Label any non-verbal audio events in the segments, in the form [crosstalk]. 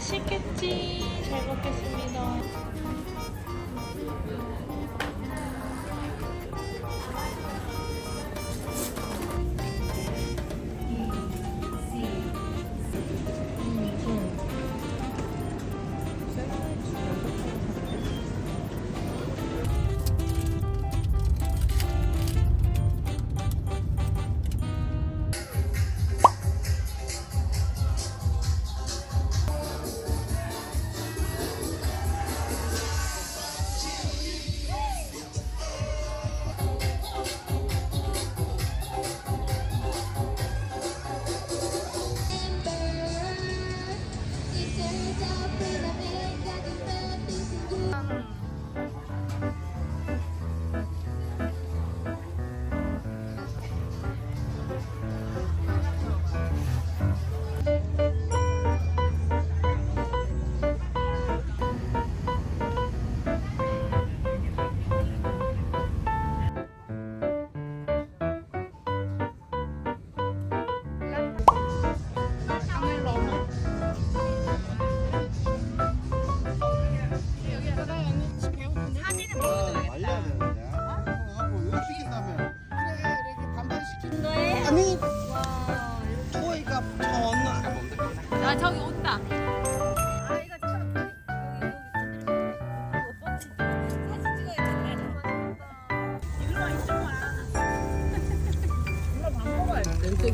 맛있겠지. 잘 먹겠습니다. 말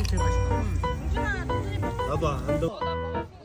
제일 맛있다. 나도 안 더.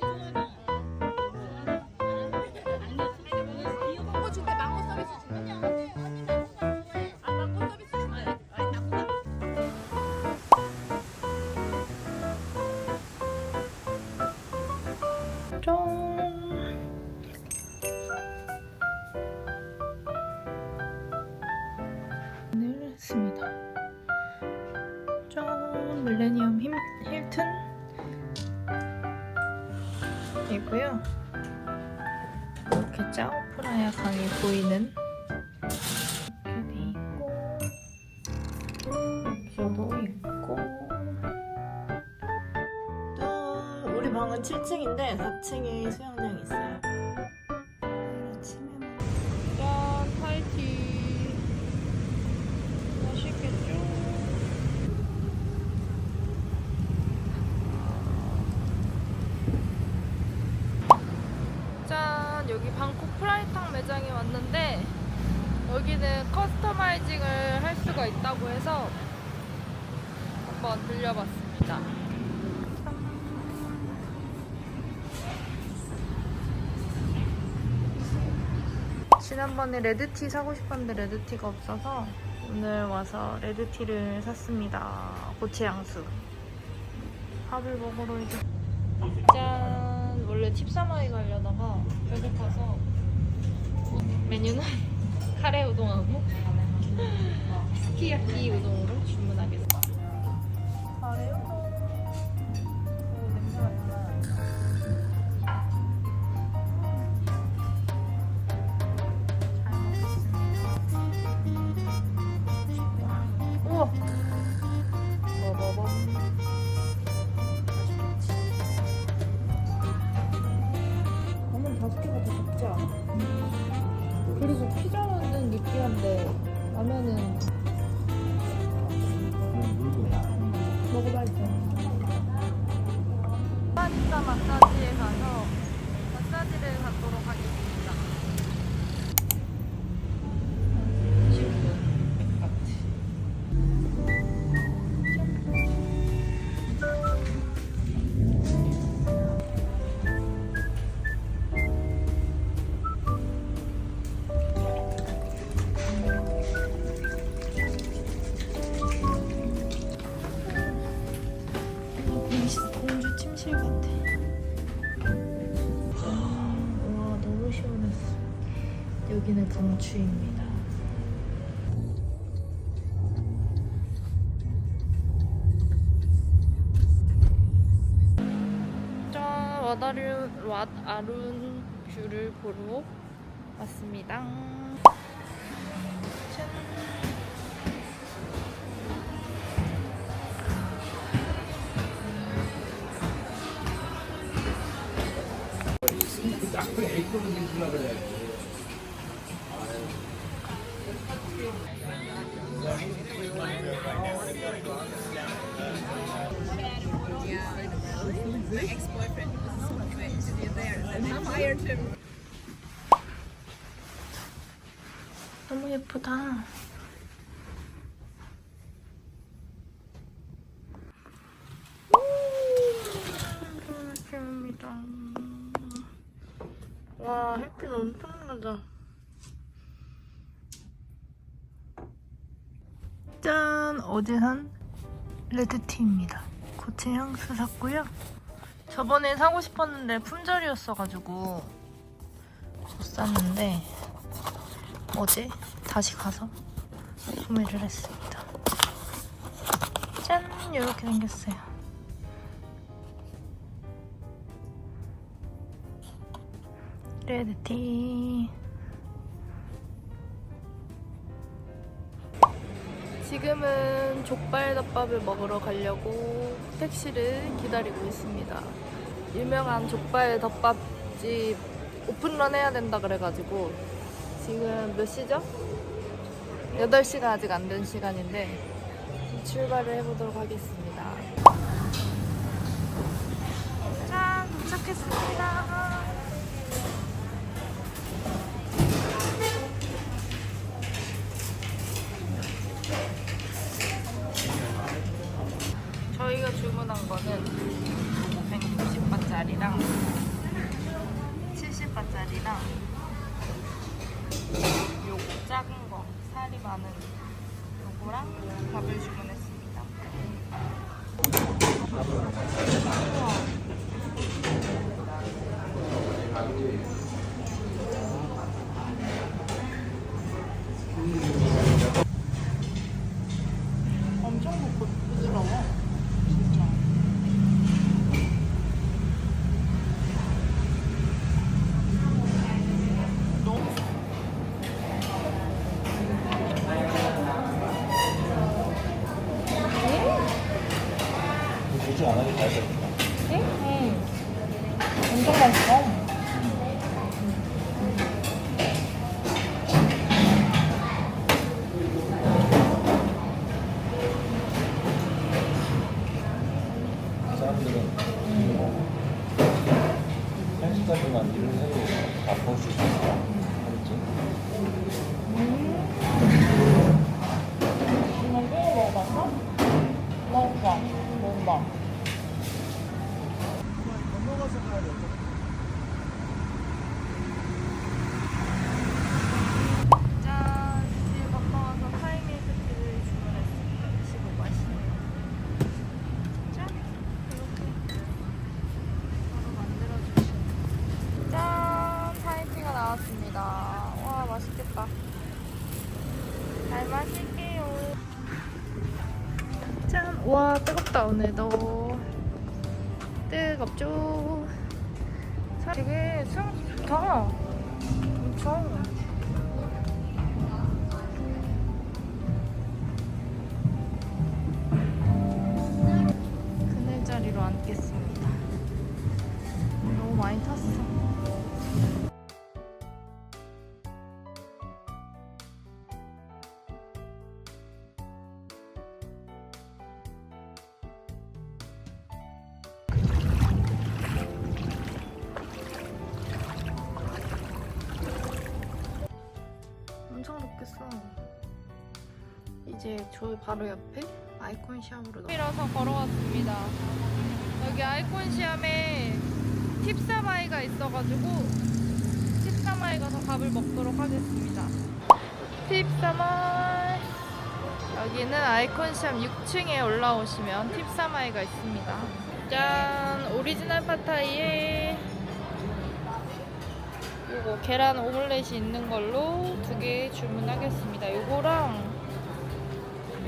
지난번에 레드티 사고 싶었는데 레드티가 없어서 오늘 와서 레드티를 샀습니다. 고체 양수. 밥을 먹으러 이제 짠 원래 칩사마이 가려다가 배고파서 메뉴는 [laughs] 카레 우동하고 [laughs] 스키야키 우동으로 여기는 강추입니다. 짠! 와다룬, 왓아룬 뷰를 보러 왔습니다. 딱 그래, 에이크로 주려고 그래. 너무 예쁘다. 아침입니다. 와, 햇빛 엄청 나다. 짠! 어제 산 레드티입니다. 고체 향수 샀고요. 저번에 사고 싶었는데 품절이었어가지고 못 샀는데 어제 다시 가서 구매를 했습니다. 짠! 이렇게 생겼어요. 레드티. 지금은 족발덮밥을 먹으러 가려고 택시를 기다리고 있습니다. 유명한 족발덮밥집 오픈런 해야 된다 그래가지고 지금 몇 시죠? 8시가 아직 안 된 시간인데 출발을 해보도록 하겠습니다. 짠! 도착했습니다. 주문한 거는 160바짜리랑 70바짜리랑 요거 작은 거 살이 많은 요거랑 밥을 주문했습니다. 우와. 엄청 부- 부드러워. 진짜. 너무 굳이 안 하게 잘 됐다. 응. 엄청 맛있어. 사람들은 한시까지만 일을 해도 다 볼 수 있어. 알지? 이거 먹어봤어? 먹어봐. 먹어봐. 짠! 뒤에 갔다 와서 타이밀크티를 주문했습니다. 25맛이네요. 짠! 이렇게 바로 만들어주시네. 짠! 타이티가 나왔습니다. 와, 맛있겠다. 잘 마실게요. 짠! 와, 뜨겁다, 오늘도. 이제 저 바로 옆에 아이콘 시암으로 나. 이라서 걸어왔습니다. 여기 아이콘 시암에 팁사마이가 있어가지고 팁사마이 가서 밥을 먹도록 하겠습니다. 팁사마이. 여기는 아이콘 시암 6층에 올라오시면 팁사마이가 있습니다. 짠! 오리지널 파타이에 요거 계란 오믈렛이 있는 걸로 두 개 주문하겠습니다. 요거랑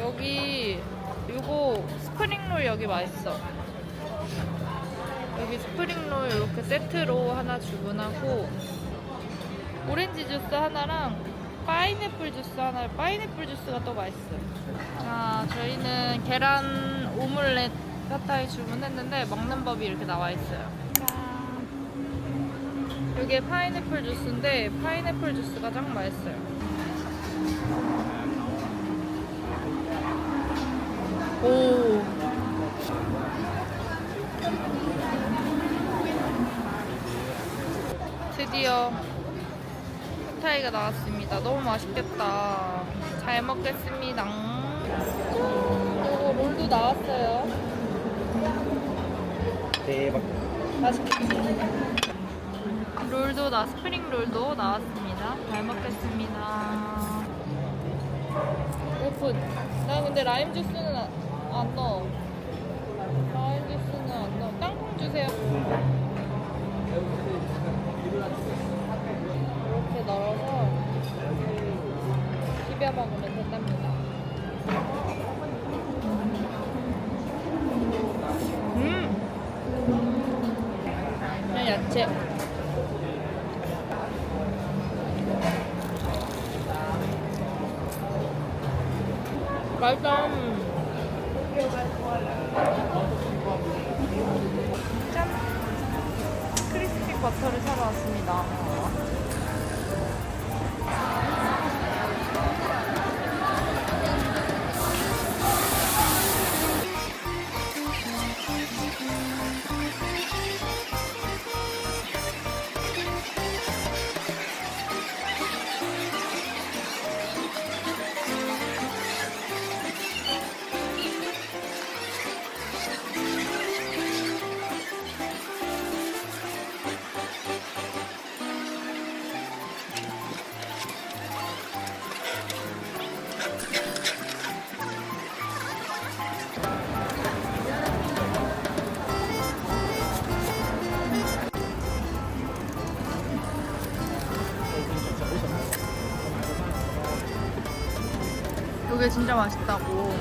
여기 요거 스프링롤 여기 맛있어. 여기 스프링롤 이렇게 세트로 하나 주문하고 오렌지 주스 하나랑 파인애플 주스 하나, 파인애플 주스가 더 맛있어요. 자, 저희는 계란 오믈렛 파타이 주문했는데 먹는 법이 이렇게 나와 있어요. 짠. 이게 파인애플 주스인데 파인애플 주스가 짱 맛있어요. 오. 드디어 핫타이가 나왔습니다. 너무 맛있겠다. 잘 먹겠습니다. 오, 롤도 나왔어요. 대박. 맛있겠지? 롤도 나 스프링 롤도 나왔습니다. 잘 먹겠습니다. 오픈. 나 근데 라임 주스는 안, 안 넣어. 라임 주스는 안 넣어. 땅콩 주세요. 이렇게 널어서 비벼 먹으면 된답니다. 음. 야채. 이게 진짜 맛있다고.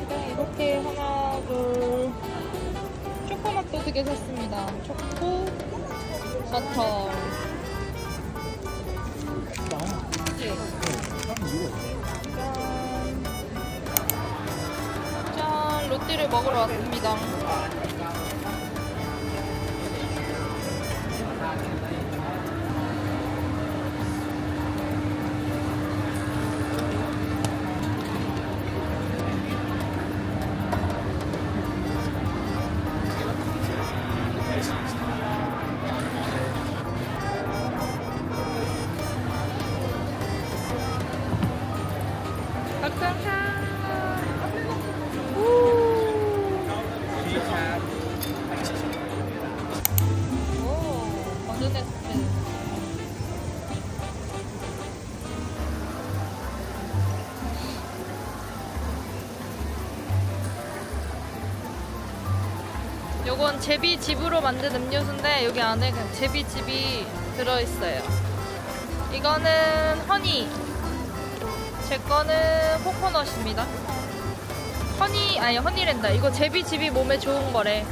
일단 이렇게 하나, 둘, 초코맛도 두 개 샀습니다. 초코, 버터. 네. 짠. 짠, 롯데를 먹으러 왔습니다. 요건 제비즙으로 만든 음료수인데 여기 안에 그냥 제비즙이 들어있어요. 이거는 허니. 제 거는 코코넛입니다. 허니, 아니 허니랜다. 이거 제비즙이 몸에 좋은 거래.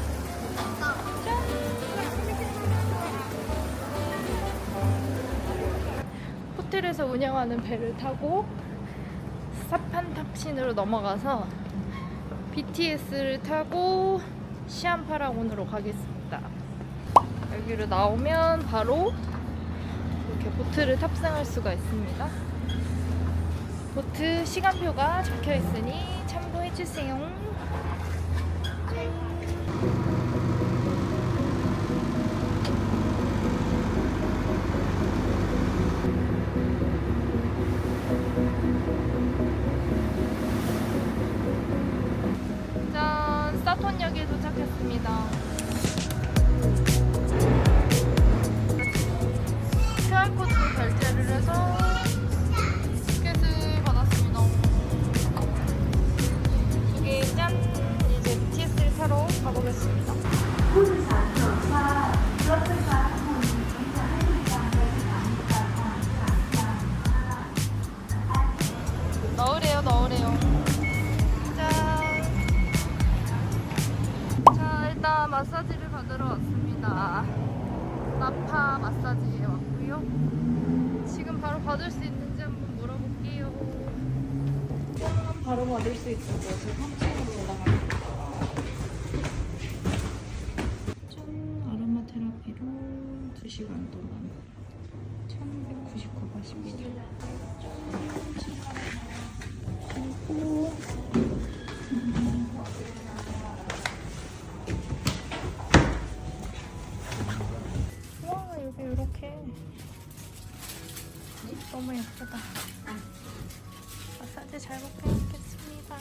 호텔에서 운영하는 배를 타고 사판탁신으로 넘어가서 BTS를 타고 시안파라곤으로 가겠습니다. 여기로 나오면 바로 이렇게 보트를 탑승할 수가 있습니다. 보트 시간표가 적혀 있으니 참고해 주세요. 2시간 동안 1199바십니다. 그리고 와 여기 이렇게 너무 예쁘다. 마사지 잘 받게 먹겠습니다.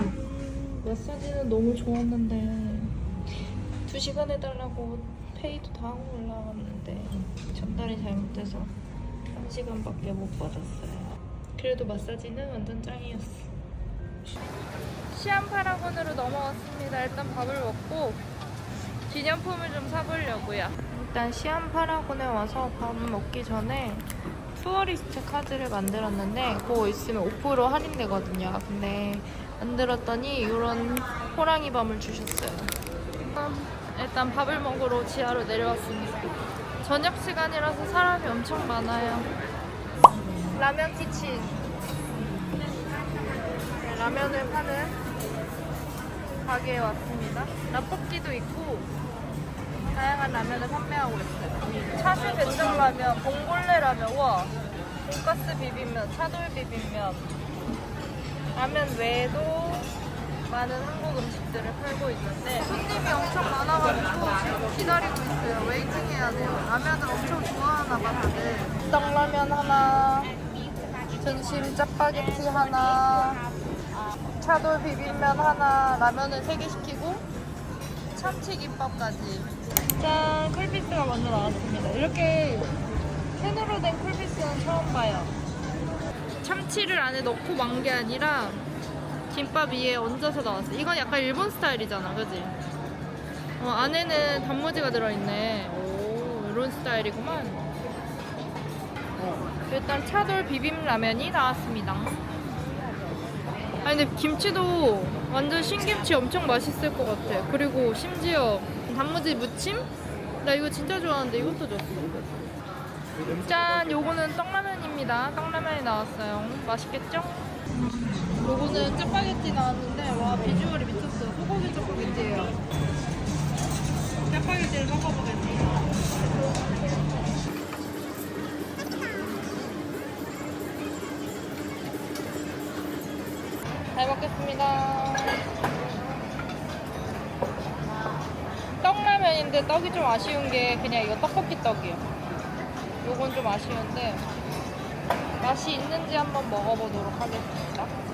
음, 마사지는 너무 좋았는데 2시간 해달라고 하고 올라왔는데 전달이 잘못돼서 1시간밖에 못 받았어요. 그래도 마사지는 완전 짱이었어. 시암파라곤으로 넘어왔습니다. 일단 밥을 먹고 기념품을 좀 사보려고요. 일단 시암파라곤에 와서 밥 먹기 전에 투어리스트 카드를 만들었는데 그거 있으면 5% 할인되거든요. 근데 만들었더니 이런 호랑이 밤을 주셨어요. 음, 일단 밥을 먹으러 지하로 내려왔습니다. 저녁 시간이라서 사람이 엄청 많아요. 라면 키친. 네, 라면을 파는 가게에 왔습니다. 라볶이도 있고 다양한 라면을 판매하고 있어요. 차슈 된장라면, 봉골레 라면, 우와, 돈가스 비빔면, 차돌 비빔면, 라면 외에도 많은 한국 음식들을 팔고 있는데 손님이 엄청 많아가지고 지금 기다리고 있어요. 웨이팅 해야 돼요. 라면을 엄청 좋아하나 봐 다들. 떡라면 하나, 전심 짜파게티 하나, 차돌 비빔면 하나, 라면을 3개 시키고 참치김밥까지. 짠, 쿨피스가 먼저 나왔습니다. 이렇게 캔으로 된 쿨피스는 처음 봐요. 참치를 안에 넣고 만 게 아니라 김밥 위에 얹어서 나왔어. 이건 약간 일본 스타일이잖아, 그지? 어, 안에는 단무지가 들어있네. 오, 이런 스타일이구만. 일단 차돌 비빔라면이 나왔습니다. 아니 근데 김치도 완전 신김치 엄청 맛있을 것 같아. 그리고 심지어 단무지 무침? 나 이거 진짜 좋아하는데 이것도 줬어. 짠! 요거는 떡라면입니다. 떡라면이 나왔어요. 맛있겠죠? 요거는 짜파게티 나왔는데 와 비주얼이 미쳤어. 소고기 짜파게티예요. 짜파게티를 섞어보겠습니다. 잘 먹겠습니다. 떡라면인데 떡이 좀 아쉬운 게 그냥 이거 떡볶이 떡이에요. 요건 좀 아쉬운데 맛이 있는지 한번 먹어보도록 하겠습니다.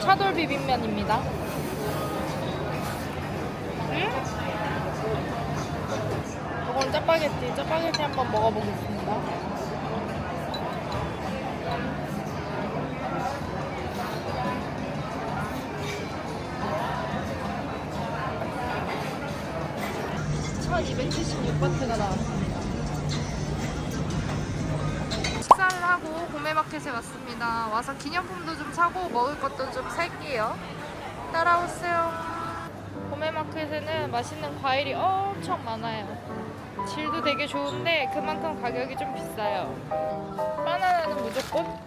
차돌 비빔면입니다. 음? 요건 짜파게티. 짜파게티 한번 먹어보겠습니다. (1276바트가) 나왔습 마켓에 왔습니다. 와서 기념품도 좀 사고 먹을 것도 좀 살게요. 따라오세요. 구매마켓에는 맛있는 과일이 엄청 많아요. 질도 되게 좋은데 그만큼 가격이 좀 비싸요. 바나나는 무조건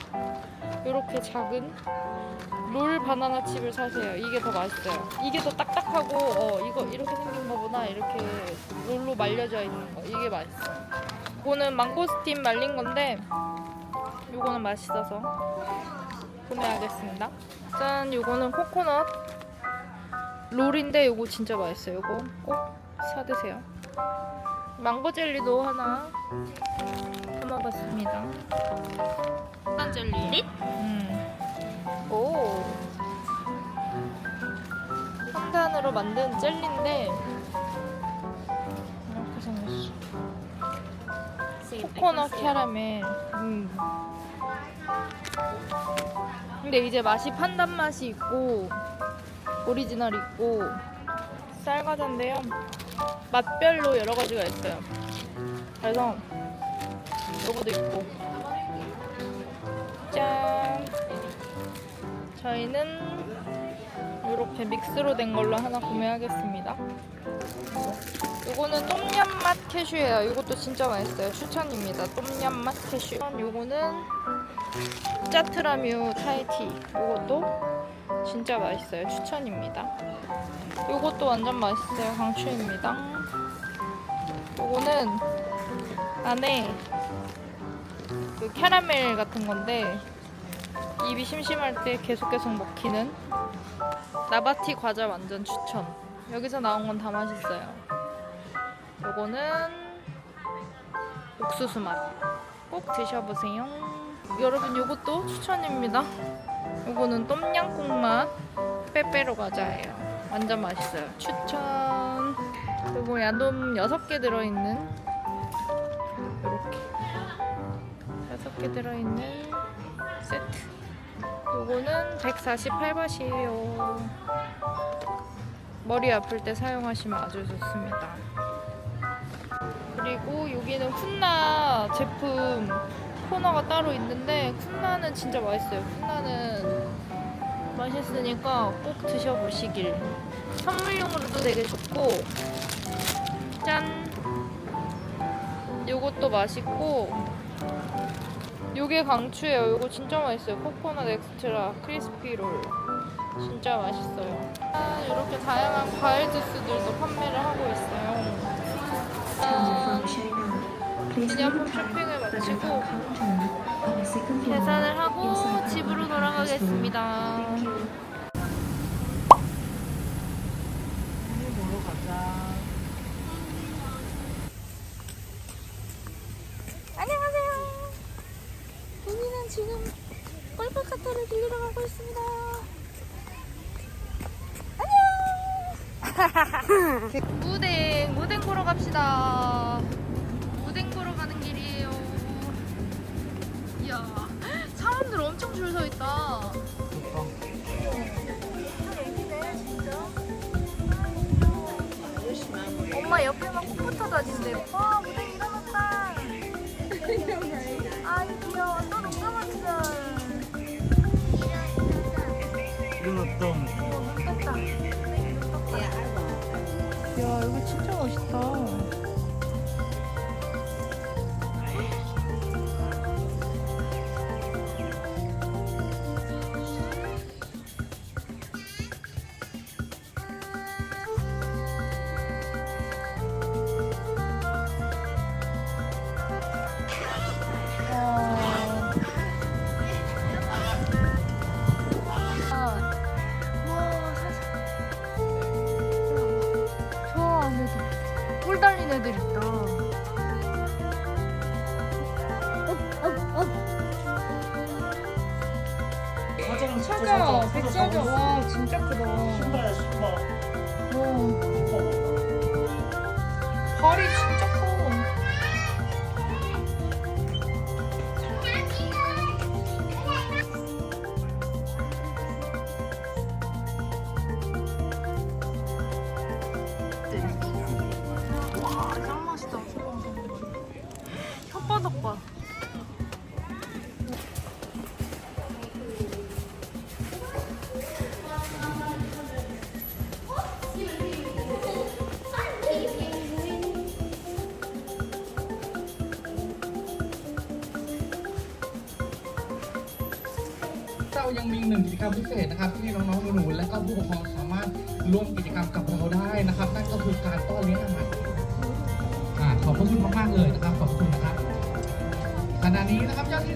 이렇게 작은 롤 바나나 칩을 사세요. 이게 더 맛있어요. 이게 더 딱딱하고 어 이거 이렇게 생긴 거보다 이렇게 롤로 말려져 있는 거 이게 맛있어. 이거는 망고스틴 말린 건데 요거는 맛있어서 구매하겠습니다. 짠, 요거는 코코넛 롤인데 요거 진짜 맛있어요. 요거 꼭 사드세요. 망고 젤리도 하나 담아봤습니다. 딴 젤리. 음. 오. 3단으로 만든 젤리인데 이렇게 생겼어. 코코넛 캐러멜. 음. 근데 이제 맛이 판단 맛이 있고 오리지널 있고 쌀과자인데요. 맛별로 여러 가지가 있어요. 그래서 요거도 있고 짠 저희는 이렇게 믹스로 된 걸로 하나 구매하겠습니다. 요거는 똠얌맛 캐슈예요. 이것도 진짜 맛있어요. 추천입니다. 똠얌맛 캐슈. 요거는 짜트라뮤 타이티. 요것도 진짜 맛있어요. 추천입니다. 요것도 완전 맛있어요. 강추입니다. 요거는 안에 그 캐러멜 같은 건데 입이 심심할 때 계속 계속 먹히는 나바티 과자 완전 추천. 여기서 나온 건 다 맛있어요. 요거는 옥수수 맛. 꼭 드셔보세요. 여러분 요것도 추천입니다. 요거는 똠양꿍 맛 빼빼로 과자예요. 완전 맛있어요. 추천. 그리고 야돔 6개 들어있는 이렇게 6개 들어있는 세트. 요거는 148바트예요. 머리 아플 때 사용하시면 아주 좋습니다. 그리고 여기는 쿤나 제품 코너가 따로 있는데 쿤나는 진짜 맛있어요. 쿤나는 맛있으니까 꼭 드셔보시길. 선물용으로도 되게 좋고 짠! 요것도 맛있고 요게 강추예요. 요거 진짜 맛있어요. 코코넛 엑스트라 크리스피 롤. 진짜 맛있어요. 아, 이렇게 다양한 과일 주스들도 판매를 하고 있어요. 아, 기념품 쇼핑을 마치고 계산을 하고 집으로 돌아가겠습니다. 안녕하세요. 우리는 지금 꼴깍카타를 빌리러 가고 있습니다. 안녕. [laughs] 무댕 무댕 보러 갑시다. 사람들 엄청 줄 서 있다. 엄마 옆에만 콩부터 다진대. 와 무댕 ยังมีหนึ่งกิจกรรมพิเศษนะครับ ที่น้องๆหนูๆและก็ผู้ปกครองสามารถร่วมกิจกรรมกับเราได้นะครับ นั่นก็คือการต้อนเลี้ยงอาหารอ่าขอบพระคุณมากๆเลยนะครับขอบคุณนะครับขณะนี้นะครับยอดที่